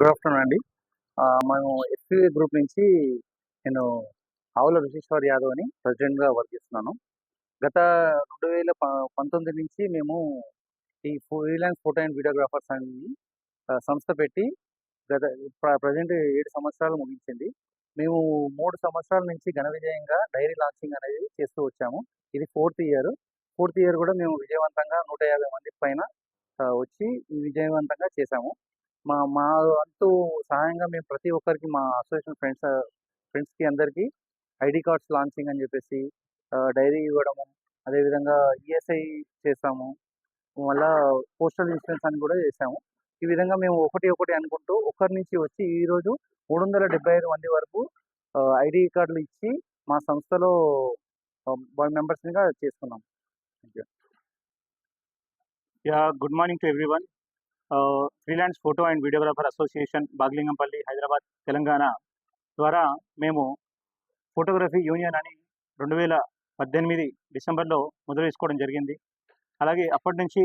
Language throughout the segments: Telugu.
గుడ్ ఆఫ్టర్నూన్ అండి. మేము ఎస్పీ గ్రూప్ నుంచి నేను ఆవుల ఋషీశ్వర్ యాదవ్ అని ప్రెసిడెంట్గా వర్క్ చేస్తున్నాను గత రెండు వేల ప- పంతొమ్మిది నుంచి మేము ఈ ఫ్రీలాన్స్ ఫోటో అండ్ వీడియోగ్రాఫర్స్ అని సంస్థ పెట్టి గత ప్రజెంట్ ఏడు సంవత్సరాలు ముగించింది. మేము మూడు సంవత్సరాల నుంచి ఘన విజయంగా డైరీ లాంచింగ్ అనేది చేస్తూ వచ్చాము. ఇది ఫోర్త్ ఇయర్ ఫోర్త్ ఇయర్ కూడా మేము విజయవంతంగా నూట యాభై మంది పైన వచ్చి విజయవంతంగా చేశాము. మా మా అంటూ సహాయంగా మేము ప్రతి ఒక్కరికి మా అసోసియేషన్ ఫ్రెండ్స్ ఫ్రెండ్స్కి అందరికీ ఐడి కార్డ్స్ లాంచింగ్ అని చెప్పేసి డైరీ ఇవ్వడము అదేవిధంగా ఈఎస్ఐ చేసాము. మళ్ళా పోస్టల్ ఇన్సూరెన్స్ అని కూడా చేసాము. ఈ విధంగా మేము ఒకటి ఒకటి అనుకుంటూ ఒకరి నుంచి వచ్చి ఈరోజు మూడు వందల డెబ్బై ఐదు మంది వరకు ఐడి కార్డులు ఇచ్చి మా సంస్థలో మెంబర్స్గా చేసుకున్నాం. Yeah good morning to one freelance photo and videographer association Baghlingampally Hyderabad Telangana ద్వారా మేము ఫోటోగ్రఫీ యూనియన్ అని రెండు వేల పద్దెనిమిది డిసెంబర్లో మొదలు వేసుకోవడం జరిగింది. అలాగే అప్పటి నుంచి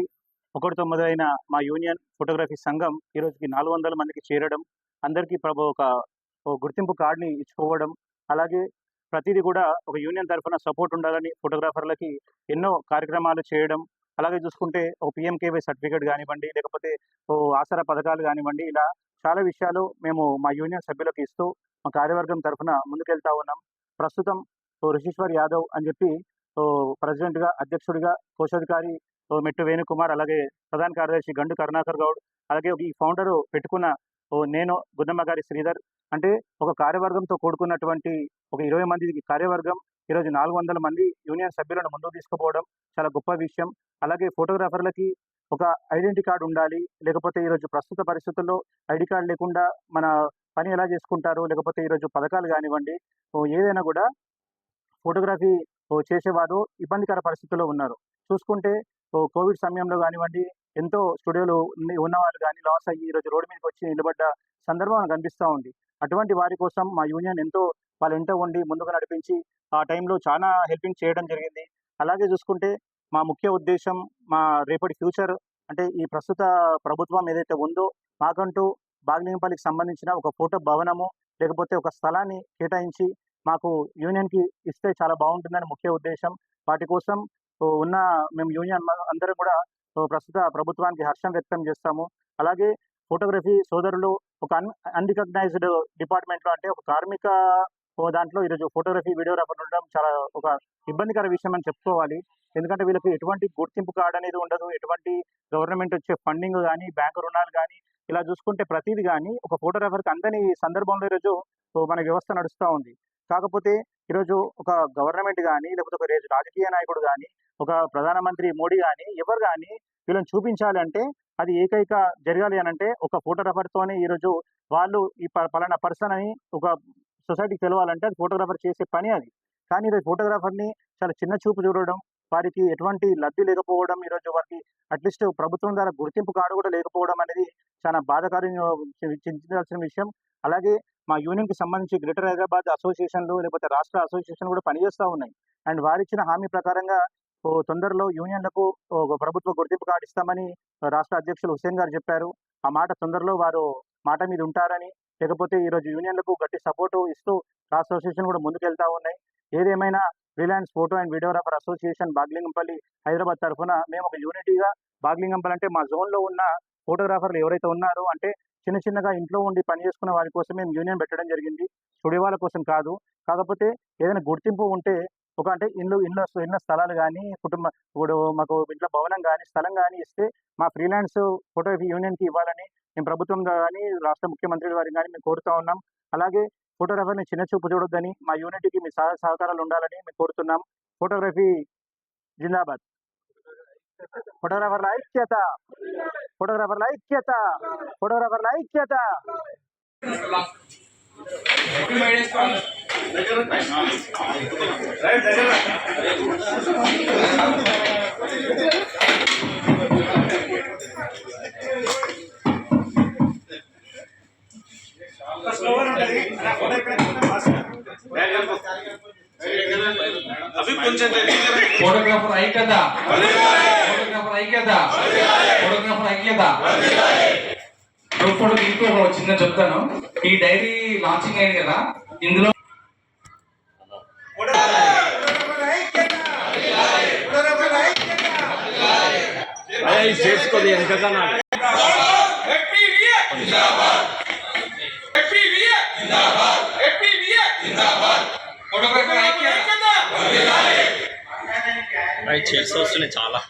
ఒకటితో మొదలైన మా యూనియన్ ఫోటోగ్రఫీ సంఘం ఈరోజుకి నాలుగు వందల మందికి చేరడం అందరికీ ప్రభు ఒక ఒక గుర్తింపు కార్డుని ఇచ్చుకోవడం అలాగే ప్రతిదీ కూడా ఒక యూనియన్ తరఫున సపోర్ట్ ఉండాలని ఫోటోగ్రాఫర్లకి ఎన్నో కార్యక్రమాలు చేయడం అలాగే చూసుకుంటే ఒక పిఎంకేవై సర్టిఫికేట్ కానివ్వండి లేకపోతే ఓ ఆసరా పథకాలు కానివ్వండి ఇలా చాలా విషయాలు మేము మా యూనియన్ సభ్యులకు ఇస్తూ మా కార్యవర్గం తరఫున ముందుకెళ్తా ఉన్నాం. ప్రస్తుతం ఓ రిషీశ్వర్ యాదవ్ అని చెప్పి ఓ ప్రెసిడెంట్గా అధ్యక్షుడిగా కోశాధికారి ఓ మెట్టు వేణుకుమార్ అలాగే ప్రధాన కార్యదర్శి గండు కరుణాకర్ గౌడ్ అలాగే ఈ ఫౌండర్ పెట్టుకున్న ఓ నేను గున్నమ్మ గారి శ్రీధర్ అంటే ఒక కార్యవర్గంతో కూడుకున్నటువంటి ఒక ఇరవై మంది కార్యవర్గం ఈరోజు నాలుగు వందల మంది యూనియన్ సభ్యులను ముందుకు తీసుకుపోవడం చాలా గొప్ప విషయం. అలాగే ఫోటోగ్రాఫర్లకి ఒక ఐడెంటిటీ కార్డు ఉండాలి. లేకపోతే ఈరోజు ప్రస్తుత పరిస్థితుల్లో ఐడి కార్డు లేకుండా మన పని ఎలా చేసుకుంటారు? లేకపోతే ఈరోజు పథకాలు కానివ్వండి ఏదైనా కూడా ఫోటోగ్రఫీ చేసేవారు ఇబ్బందికర పరిస్థితుల్లో ఉన్నారు. చూసుకుంటే కోవిడ్ సమయంలో కానివ్వండి ఎంతో స్టూడియోలు ఉన్న- ఉన్నవాళ్ళు కానీ లాస్ అయ్యి ఈరోజు రోడ్డు మీదకి వచ్చి నిలబడ్డ సందర్భం కనిపిస్తూ ఉంది. అటువంటి వారి కోసం మా యూనియన్ ఎంతో వాళ్ళు ఎంతో ఉండి ముందుకు నడిపించి ఆ టైంలో చాలా హెల్పింగ్ చేయడం జరిగింది. అలాగే చూసుకుంటే మా ముఖ్య ఉద్దేశం మా రేపటి ఫ్యూచర్ అంటే ఈ ప్రస్తుత ప్రభుత్వం ఏదైతే ఉందో మాకంటూ బాగ్లింగపల్లికి సంబంధించిన ఒక ఫోటో భవనము లేకపోతే ఒక స్థలాన్ని కేటాయించి మాకు యూనియన్కి ఇస్తే చాలా బాగుంటుందని ముఖ్య ఉద్దేశం. వాటి కోసం ఉన్న మేము యూనియన్ అందరం కూడా ప్రస్తుత ప్రభుత్వానికి హర్షం వ్యక్తం చేస్తాము. అలాగే ఫోటోగ్రఫీ సోదరులు ఒక అన్ అన్రికగ్నైజ్డ్ డిపార్ట్మెంట్లో అంటే ఒక కార్మిక దాంట్లో ఈరోజు ఫోటోగ్రఫీ వీడియోగ్రాఫర్ ఉండడం చాలా ఒక ఇబ్బందికర విషయం అని చెప్పుకోవాలి. ఎందుకంటే వీళ్ళకి ఎటువంటి గుర్తింపు కార్డు అనేది ఉండదు. ఎటువంటి గవర్నమెంట్ వచ్చే ఫండింగ్ కానీ బ్యాంకు రుణాలు కానీ ఇలా చూసుకుంటే ప్రతిది కానీ ఒక ఫోటోగ్రాఫర్కి అందని సందర్భంలో ఈరోజు మన వ్యవస్థ నడుస్తూ ఉంది. కాకపోతే ఈరోజు ఒక గవర్నమెంట్ కానీ లేకపోతే ఒక రేజు రాజకీయ నాయకుడు కానీ ఒక ప్రధానమంత్రి మోడీ కానీ ఎవరు కానీ వీళ్ళని చూపించాలి అంటే అది ఏకైక జరగాలి అని అంటే ఒక ఫోటోగ్రాఫర్తోనే ఈరోజు వాళ్ళు ఈ ప- పలానా పర్సన్ అని ఒక సొసైటీకి తెలవాలంటే అది ఫోటోగ్రాఫర్ చేసే పని అది. కానీ ఈరోజు ఫోటోగ్రాఫర్ని చాలా చిన్న చూపు చూడడం వారికి ఎటువంటి లబ్ధి లేకపోవడం ఈరోజు వారికి అట్లీస్ట్ ప్రభుత్వం ద్వారా గుర్తింపు కార్డు కూడా లేకపోవడం అనేది చాలా బాధాకరం చింతించాల్సిన విషయం. అలాగే మా యూనియన్కి సంబంధించి గ్రేటర్ హైదరాబాద్ అసోసియేషన్లు లేకపోతే రాష్ట్ర అసోసియేషన్ కూడా పనిచేస్తూ ఉన్నాయి. అండ్ వారిచ్చిన హామీ ప్రకారంగా ఓ తొందరలో యూనియన్లకు ఒక ప్రభుత్వ గుర్తింపు కార్డు ఇస్తామని రాష్ట్ర అధ్యక్షులు హుసేన్ గారు చెప్పారు. ఆ మాట తొందరలో వారు మాట మీద ఉంటారని లేకపోతే ఈరోజు యూనియన్లకు గట్టి సపోర్టు ఇస్తూ రాష్ట్ర అసోసియేషన్ కూడా ముందుకెళ్తా ఉన్నాయి. ఏదేమైనా Reliance photo and videographer association Baghlingampally Hyderabad తరఫున మేము ఒక యూనిటీగా బాగ్లింగంపల్లి అంటే మా జోన్లో ఉన్న ఫోటోగ్రాఫర్లు ఎవరైతే ఉన్నారో అంటే చిన్న చిన్నగా ఇంట్లో ఉండి పని చేసుకున్న వారి కోసం మేము యూనియన్ పెట్టడం జరిగింది. స్టూడియో వాళ్ళ కోసం కాదు. కాకపోతే ఏదైనా గుర్తింపు ఉంటే ఒక అంటే ఇల్లు ఇల్లు ఇళ్ళ స్థలాలు కానీ కుటుంబ ఇప్పుడు మాకు ఇంట్లో భవనం కానీ స్థలం కానీ ఇస్తే మా ఫ్రీలాన్స్ ఫోటోగ్రఫీ యూనియన్కి ఇవ్వాలని మేము ప్రభుత్వం కానీ రాష్ట్ర ముఖ్యమంత్రి వారిని కానీ మేము కోరుతా ఉన్నాం. అలాగే ఫోటోగ్రాఫర్ని చిన్న చూపు చూడొద్దని మా యూనిట్కి మీ సహ సహకారాలు ఉండాలని మేము కోరుతున్నాం. ఫోటోగ్రఫీ జిందాబాద్. ఫోటోగ్రాఫర్ల ఐక్యత! ఫోటోగ్రాఫర్ల ఐక్యత! ఫోటోగ్రాఫర్ల ఐక్యత! అవి ఫోటోగ్రాఫర్ ఐక్యత ఫోటోగ్రాఫర్ ఐక్యత ఫోటోగ్రాఫర్ ఐక్యత ఫోటో ఇంకో ఒక చిన్న చెప్తాను ఈ డైరీ లాంచింగ్ అయింది కదా ఇందులో చేసుకోదు వెనకన్నా ఫోటోగ్రఫర్ ఐక్యత అవి చేసి వస్తున్నాయి చాలా.